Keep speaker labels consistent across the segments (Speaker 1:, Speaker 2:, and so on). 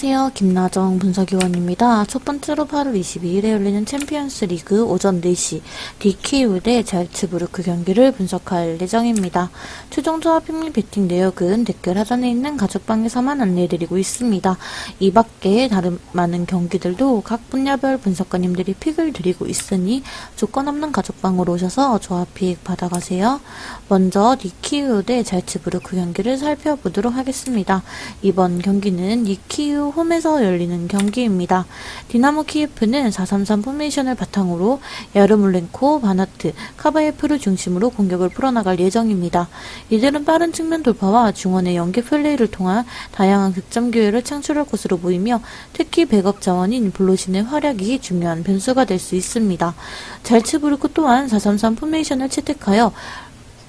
Speaker 1: 안녕하세요. 김나정 분석위원입니다. 첫 번째로 8월 22일에 열리는 챔피언스 리그 오전 4시 DKU 대 잘츠부르크 경기를 분석할 예정입니다. 최종 조합 핑미 배팅 내역은 댓글 하단에 있는 가족방에서만 안내해드리고 있습니다. 이 밖에 다른 많은 경기들도 각 분야별 분석가님들이 픽을 드리고 있으니 조건 없는 가족방으로 오셔서 조합 픽 받아가세요. 먼저 DKU 대 잘츠부르크 경기를 살펴보도록 하겠습니다. 이번 경기는 니키우 홈에서 열리는 경기입니다. 디나모 키예프는 433 포메이션을 바탕으로 야르몰렌코, 바나트, 카바예프를 중심으로 공격을 풀어나갈 예정입니다. 이들은 빠른 측면 돌파와 중원의 연계 플레이를 통한 다양한 득점 기회를 창출할 것으로 보이며 특히 백업 자원인 블로신의 활약이 중요한 변수가 될 수 있습니다. 잘츠부르크 또한 433 포메이션을 채택하여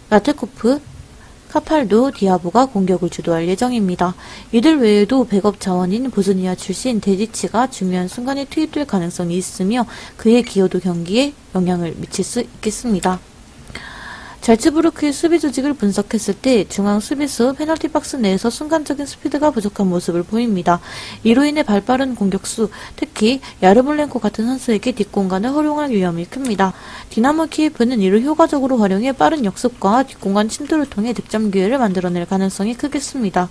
Speaker 1: 라테코프, 카팔도 디아보가 공격을 주도할 예정입니다. 이들 외에도 백업 자원인 보스니아 출신 데디치가 중요한 순간에 투입될 가능성이 있으며 그의 기여도 경기에 영향을 미칠 수 있겠습니다. 잘츠부르크의 수비 조직을 분석했을 때 중앙 수비수 페널티 박스 내에서 순간적인 스피드가 부족한 모습을 보입니다. 이로 인해 발빠른 공격수, 특히 야르몰렌코 같은 선수에게 뒷공간을 허용할 위험이 큽니다. 디나모 키예프는 이를 효과적으로 활용해 빠른 역습과 뒷공간 침투를 통해 득점 기회를 만들어낼 가능성이 크겠습니다.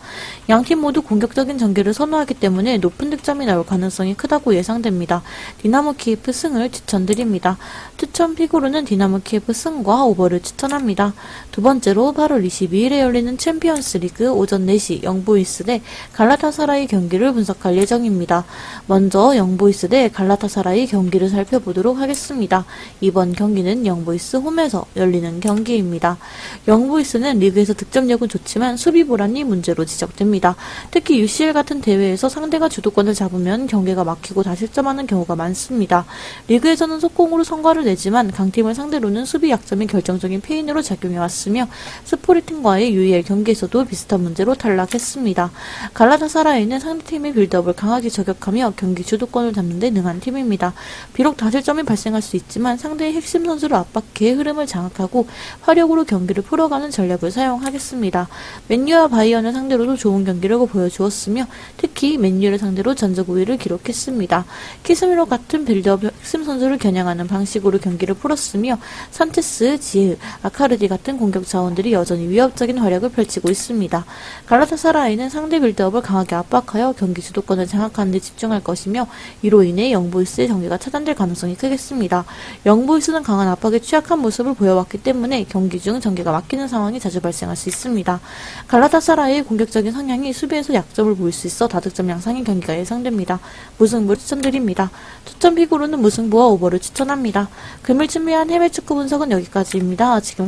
Speaker 1: 양팀 모두 공격적인 전개를 선호하기 때문에 높은 득점이 나올 가능성이 크다고 예상됩니다. 디나모 키예프 승을 추천드립니다. 추천 픽으로는 디나모 키예프 승과 오버를 추천합니다. 두 번째로 8월 22일에 열리는 챔피언스 리그 오전 4시 영보이스 대 갈라타사라이 경기를 분석할 예정입니다. 먼저 영보이스 대 갈라타사라이 경기를 살펴보도록 하겠습니다. 이번 경기는 영보이스 홈에서 열리는 경기입니다. 영보이스는 리그에서 득점력은 좋지만 수비 보란이 문제로 지적됩니다. 특히 UCL 같은 대회에서 상대가 주도권을 잡으면 경기가 막히고 다실점하는 경우가 많습니다. 리그에서는 속공으로 성과를 내지만 강팀을 상대로는 수비 약점이 결정적인 페인 으로 작용해왔으며 스포리팅과의 UEL 경기에서도 비슷한 문제로 탈락했습니다. 갈라타사라이는 상대팀의 빌드업을 강하게 저격하며 경기 주도권을 잡는 데 능한 팀입니다. 비록 다실점이 발생할 수 있지만 상대의 핵심 선수를 압박해 흐름을 장악하고 화력으로 경기를 풀어가는 전략을 사용하겠습니다. 맨유와 바이언을 상대로도 좋은 경기를 보여주었으며 특히 맨유를 상대로 전적 우위를 기록했습니다. 키스미로 같은 빌드업 핵심 선수를 겨냥하는 방식으로 경기를 풀었으며 산체스, 지흐, 아카 르디 같은 공격 자원들이 여전히 위협적인 활약을 펼치고 있습니다. 갈라타사라이는 상대 빌드업을 강하게 압박하여 경기 주도권을 장악하는 데 집중할 것이며 이로 인해 영보이스의 경기가 차단될 가능성이 크겠습니다. 영보이스는 강한 압박에 취약한 모습을 보여왔기 때문에 경기 중 전개가 막히는 상황이 자주 발생할 수 있습니다. 갈라타사라이의 공격적인 성향이 수비에서 약점을 보일 수 있어 다득점 양상의 경기가 예상됩니다. 무승부를 추천드립니다. 추천 픽으로는 무승부와 오버를 추천합니다. 금일 준비한 해외 축구 분석은 여기까지입니다. 지금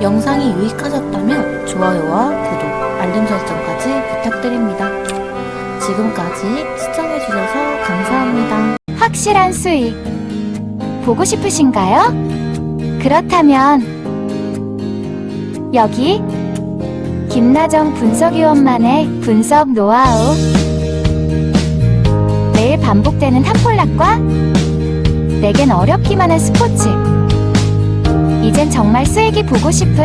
Speaker 1: 영상이 유익하셨다면 좋아요와 구독, 알림 설정까지 부탁드립니다. 지금까지 시청해주셔서 감사합니다.
Speaker 2: 확실한 수익 보고 싶으신가요? 그렇다면 여기 김나정 분석위원만의 분석 노하우 매일 반복되는 탑폴락과 내겐 어렵기만 한 스포츠 이젠 정말 수익이 보고 싶은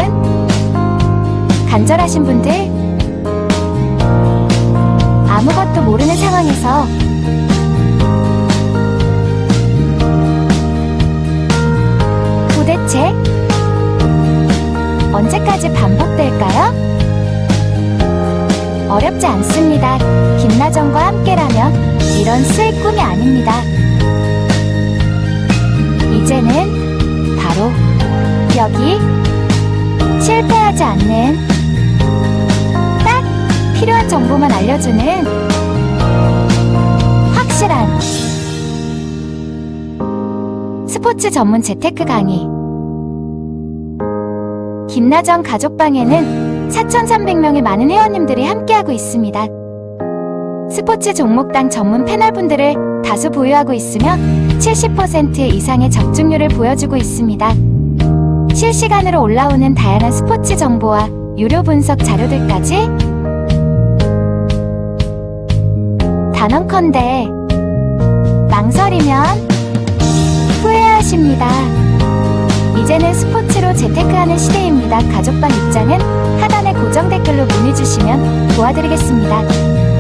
Speaker 2: 간절하신 분들 아무것도 모르는 상황에서 도대체 언제까지 반복될까요? 어렵지 않습니다. 김나정과 함께라면 이런 수익 꿈이 아닙니다. 이제는 실패하지 않는 딱 필요한 정보만 알려주는 확실한 스포츠 전문 재테크 강의 김나정 가족방에는 4,300명의 많은 회원님들이 함께하고 있습니다. 스포츠 종목당 전문 패널분들을 다수 보유하고 있으며 70% 이상의 적중률을 보여주고 있습니다. 실시간으로 올라오는 다양한 스포츠 정보와 유료 분석 자료들까지 단언컨대 망설이면 후회하십니다. 이제는 스포츠로 재테크하는 시대입니다. 가족방 입장은 하단의 고정 댓글로 문의 주시면 도와드리겠습니다.